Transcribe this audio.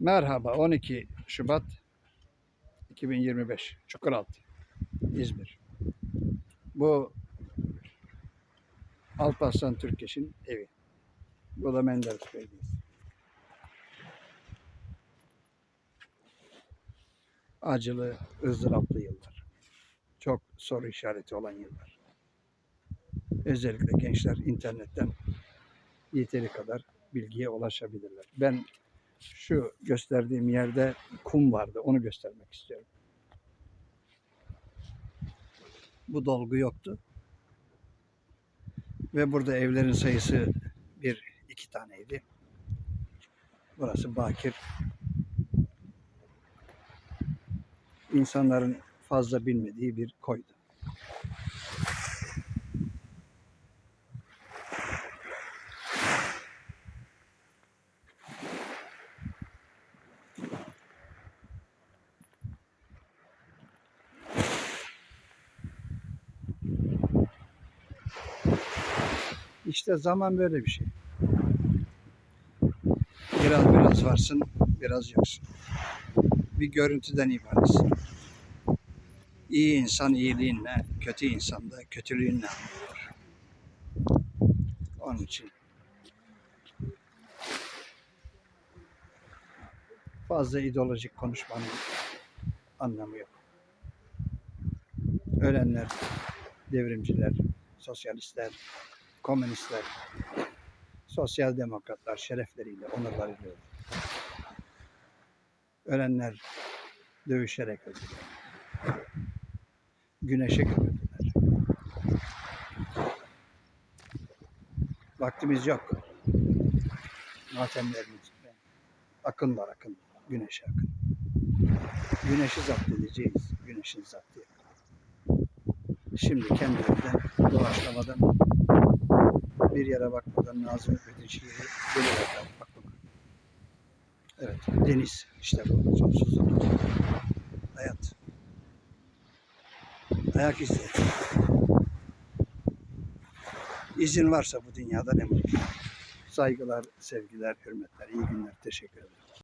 Merhaba 12 Şubat 2025 Çukuraltı İzmir. Bu Alparslan Türkeş'in evi. Bu da Menderes Belediyesi. Acılı, ızdıraplı yıllar. Çok soru işareti olan yıllar. Özellikle gençler internetten yeteri kadar bilgiye ulaşabilirler. Ben şu gösterdiğim yerde kum vardı. Onu göstermek istiyorum. Bu dolgu yoktu. Ve burada evlerin sayısı bir iki taneydi. Burası bakir. İnsanların fazla bilmediği bir koydu. İşte zaman böyle bir şey. Biraz biraz varsın, biraz yoksun. Bir görüntüden ibaretsin. İyi insan iyiliğinle, kötü insan da kötülüğünle anlıyor. Onun için fazla ideolojik konuşmanın anlamı yok. Ölenler, devrimciler, sosyalistler, komünistler, sosyal demokratlar şerefleriyle, onurlarıyla. Ölenler dövüşerek öldüler. Güneşe gömüldüler. Vaktimiz yok. Matemlerimiz. Akın var akın. Güneşe akın. Güneşi zapt edeceğiz. Güneşin zaptı. Şimdi kendimden doğaçlamadan bir yere bakmadan Nazım Hikmet'in şiiri geliverden aklıma. Evet, deniz işte bu, sonsuzluk. Hayat. Ayak izi. İzin varsa bu dünyada ne mutlu. Saygılar, sevgiler, hürmetler, iyi günler, teşekkür ederim.